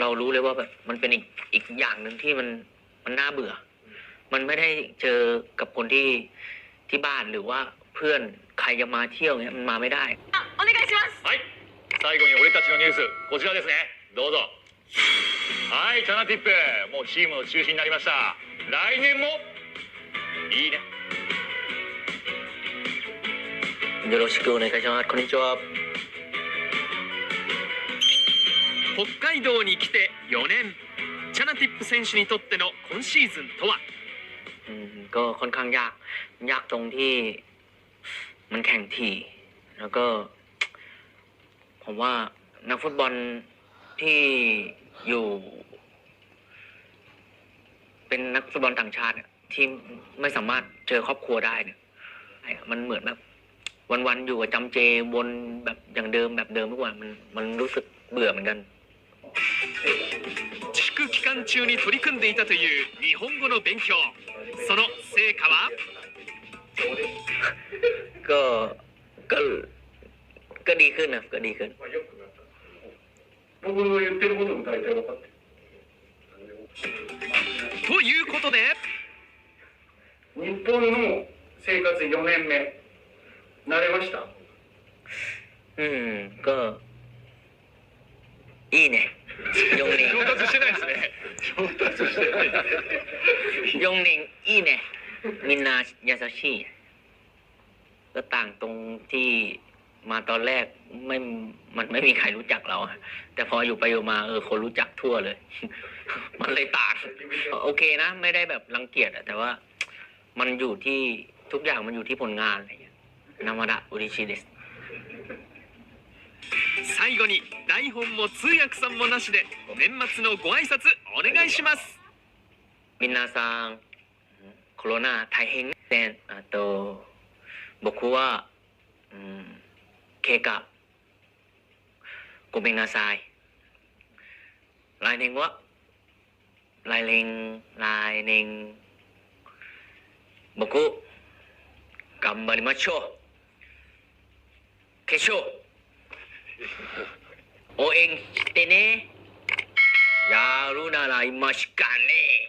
เรารู้เลยว่าแบบมันเป็นอีกอีกอย่างหนึ่งที่มันมันน่าเบื่อ มันไม่ได้เจอกับคนที่ที่บ้านหรือว่าเพื่อนใครจะมาเที่ยวเนี่ยมันมาไม่ได้ あお願いしますはい最後に俺たちのニュースこちらですねどうぞはいチャナティップもうチームの中心になりました来年もいいねよろしくお願いしますこんにちは 北海道に来て4年チャナティップ選手にとっての今シーズンとは อืมก็ค่อนข้างยาก ยากตรงที่มันแข่งทีแล้วก็ ผมว่านักฟุตบอลที่อยู่ เป็นนักฟุตบอลต่างชาติเนี่ยที่ไม่สามารถเจอครอบครัวได้เนี่ยไอ้มันเหมือนแบบ วันๆอยู่กับจำเจวนแบบอย่างเดิมแบบเดิมทุกวันมันมันรู้สึกเบื่อเหมือนกัน 地区期間中に取り組んでいたという日本語の勉強その成果は ก็ก็ก็ดีขึ้นนะก็ดีขึ้น 僕の言ってることも大体分かってる。ということで日本の生活4年目、慣れました อืมก็いいね ยงนิง 上達してないですね上達してない。 ยงนิงいいねมินนายาซาชิก็ต่างตรงที่มาตอนแรกไม่มันไม่มีใครรู้จักเราอะแต่พออยู่ไปอยู่มาเออคนรู้จักทั่วเลย มันเลยต่างโอเคนะ ไม่ได้แบบรังเกียจอะแต่ว่า มันอยู่ที่ทุกอย่างมันอยู่ที่ผลงานอะไรอย่างเงี้ยนามาดะอุริชิเดส 最後に台本も通訳さんもなしで年末のご挨拶お願いします。皆さんコロナ大変であと僕は、うん、経過。ごめんなさい。来年は？来年来年。僕頑張りましょう。決勝。応援してね。やるなら今しかね